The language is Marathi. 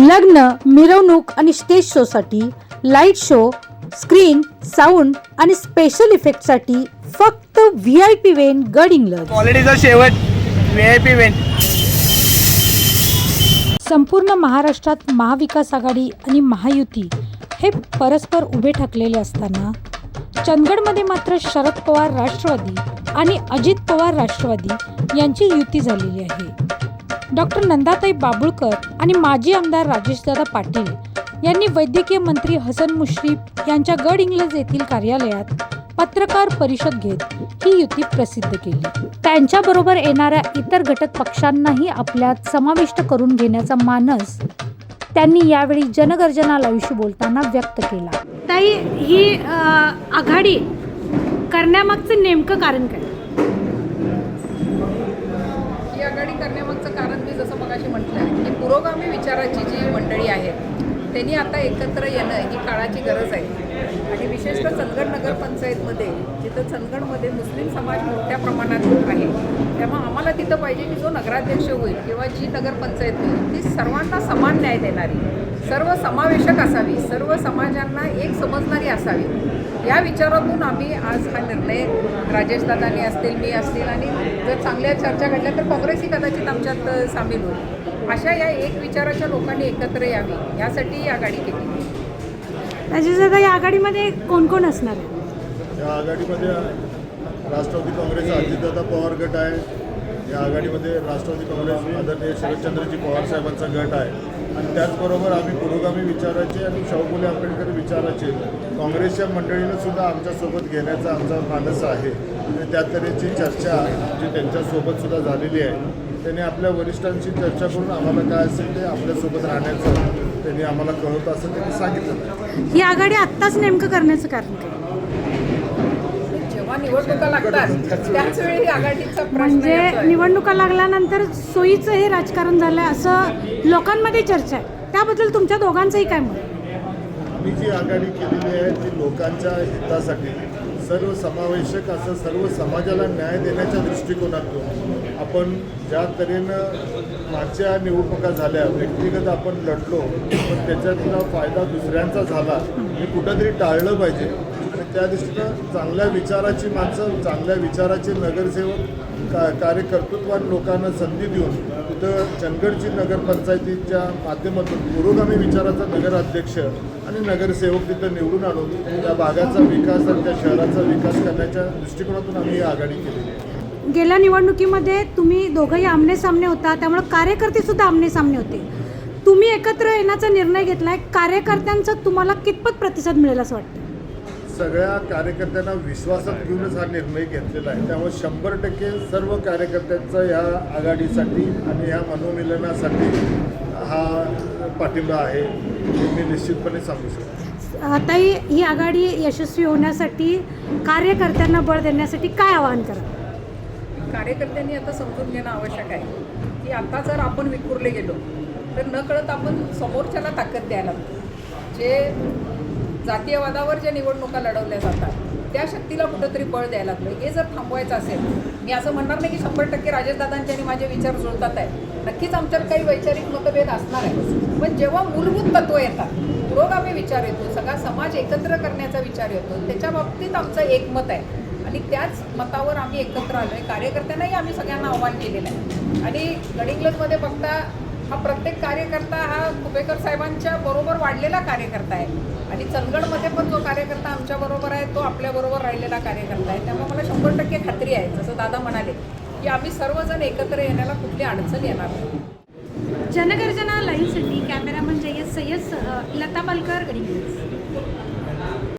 लग्न मिरवणूक आणि स्टेज शोसाठी लाइट शो स्क्रीन साऊंड आणि स्पेशल इफेक्टसाठी फक्त व्ही आय पी वेन गड इंग्लज क्वालिटीचा शेवट व्ही आय पी इव्हेंट संपूर्ण महाराष्ट्रात महाविकास आघाडी आणि महायुती हे परस्पर उभे ठाकलेले असताना चंदगडमध्ये मात्र शरद पवार राष्ट्रवादी आणि अजित पवार राष्ट्रवादी यांची युती झालेली आहे. डॉक्टर नंदाताई बाबुळकर आणि माजी आमदार राजेशदादा पाटील यांनी वैद्यकीय मंत्री हसन मुश्रीफ यांच्या गड इंग्लज येथील कार्यालयात पत्रकार परिषद घेत ही युती प्रसिद्ध केली. त्यांच्याबरोबर येणाऱ्या इतर घटक पक्षांनाही आपल्यात समाविष्ट करून घेण्याचा मानस त्यांनी यावेळी जनगर्जनालाविषयी बोलताना व्यक्त केला. ताई ही आघाडी करण्यामागचं नेमकं कारण काय ही आघाडी करण्यामागचं कारण मी जसं मगाशी म्हटलं की पुरोगामी विचाराची जी मंडळी आहेत त्यांनी आता एकत्र येणं ही काळाची गरज आहे. आणि विशेषतः चंदगड नगरपंचायतमध्ये जिथं चंदगडमध्ये मुस्लिम समाज मोठ्या प्रमाणात आहे त्यामुळे आम्हाला तिथं पाहिजे की जो नगराध्यक्ष होईल किंवा जी नगरपंचायत होईल ती सर्वांना समान न्याय देणारी सर्व समावेशक असावी सर्व समाजांना एक समजणारी असावी. या विचारातून आम्ही आज हा निर्णय राजेशदादांनी असतील मी असतील आणि जर चांगल्या चर्चा घडल्या तर काँग्रेसही कदाचित आमच्यात सामील होईल. अशा या एक विचाराच्या लोकांनी एकत्र यावी यासाठी ही आघाडी केली. राजेशदादा या आघाडीमध्ये कोण कोण असणार? आहे या आघाडीमध्ये राष्ट्रवादी काँग्रेसचा अजितदादा पवार गट आहे. या आघाडीमध्ये राष्ट्रवादी काँग्रेस आदरणीय शरदचंद्रजी पवार साहेबांचा गट आहे. आणि त्याचबरोबर आम्ही पुरोगामी विचाराचे आणि शाहू आंबेडकर विचाराचे काँग्रेसच्या मंडळीनं सुद्धा आमच्यासोबत घेण्याचा आमचा मानस आहे. आणि त्या तऱ्हेची चर्चा जी त्यांच्यासोबत सुद्धा झालेली आहे त्यांनी आपल्या वरिष्ठांशी चर्चा करून आम्हाला काय असेल ते आपल्यासोबत राहण्याचं त्यांनी आम्हाला कळवत असं त्यांनी सांगितलं. ही आघाडी आत्ताच नेमकं करण्याचं कारण काय? निवडणुका लागतात. त्याच वेळी आघाडीचा प्रश्न म्हणजे. निवडणुका लागल्यानंतर सोयीचं हे राजकारण झालंय असं लोकांमध्ये चर्चा आहे. त्याबद्दल तुमच्या दोघांचंही काय मत? आम्ही जी आघाडी केलेली आहे ती लोकांच्या हितासाठी. सर्व समावेशक असं सर्व समाजाला न्याय देण्याच्या दृष्टिकोनातून आपण ज्या तऱ्हेनं मागच्या निवडणुका झाल्या व्यक्तिगत आपण लढलो पण त्याच्यातला फायदा दुसऱ्यांचा झाला हे कुठंतरी टाळलं पाहिजे. त्या दृष्टीनं चांगल्या विचाराची माणसं चांगल्या विचाराचे नगरसेवक का कार्यकर्तृत्वान लोकांना संधी देऊन तिथं चंदगडची नगरपंचायतीच्या माध्यमातून पुरोगामी विचाराचा नगराध्यक्ष आणि नगरसेवक तिथं निवडून आणून त्या भागाचा विकास आणि त्या शहराचा विकास करण्याच्या दृष्टिकोनातून आम्ही ही आघाडी केलेली आहे. गेल्या निवडणुकीमध्ये तुम्ही दोघंही आमने सामने होता त्यामुळे कार्यकर्ते सुद्धा आमने सामने होते. तुम्ही एकत्र येण्याचा निर्णय घेतलाय कार्यकर्त्यांचा तुम्हाला कितपत प्रतिसाद मिळेल असं वाटतं? सगळ्या कार्यकर्त्यांना विश्वासात घेऊनच हा निर्णय घेतलेला आहे. त्यामुळे शंभर टक्के सर्व कार्यकर्त्यांचा ह्या आघाडीसाठी आणि ह्या मनोमिलनासाठी हा पाठिंबा आहे हे मी निश्चितपणे सांगू शकतो. आताही ही आघाडी यशस्वी होण्यासाठी कार्यकर्त्यांना बळ देण्यासाठी काय आवाहन करा? कार्यकर्त्यांनी आता समजून घेणं आवश्यक आहे की आता जर आपण विखुरले गेलो तर न कळत आपण समोरच्याला ताकद द्यायला लागतो जे जातीयवादावर ज्या निवडणुका लढवल्या जातात त्या शक्तीला कुठंतरी बळ द्यायला लागलं हे जर थांबवायचं असेल मी असं म्हणणार नाही की शंभर टक्के राजेशदादांचे आणि माझे विचार जुळतात आहे नक्कीच आमच्यात काही वैचारिक मतभेद असणार आहे पण जेव्हा मूलभूत तत्व येतात पुरोगामी विचार येतो सगळा समाज एकत्र करण्याचा विचार येतो त्याच्या बाबतीत आमचं एकमत आहे. आणि त्याच मतावर आम्ही एकत्र आलो आहे कार्यकर्त्यांनाही आम्ही सगळ्यांना आव्हान केलेलं आहे. आणि गडिंग्लजमध्ये बघता हा प्रत्येक कार्यकर्ता हा कुबेकर साहेबांच्या बरोबर वाढलेला कार्यकर्ता आहे. आणि चंदगडमध्ये पण जो कार्यकर्ता आमच्याबरोबर आहे तो आपल्याबरोबर राहिलेला कार्यकर्ता आहे. त्यामुळे मला शंभर टक्के खात्री आहे. जसं दादा म्हणाले की आम्ही सर्वजण एकत्र येण्याला कुठली अडचण येणार नाही. जनगर्जना लाईव्हसाठी कॅमेरामन जय्यद सय्यद लता पालकर गडी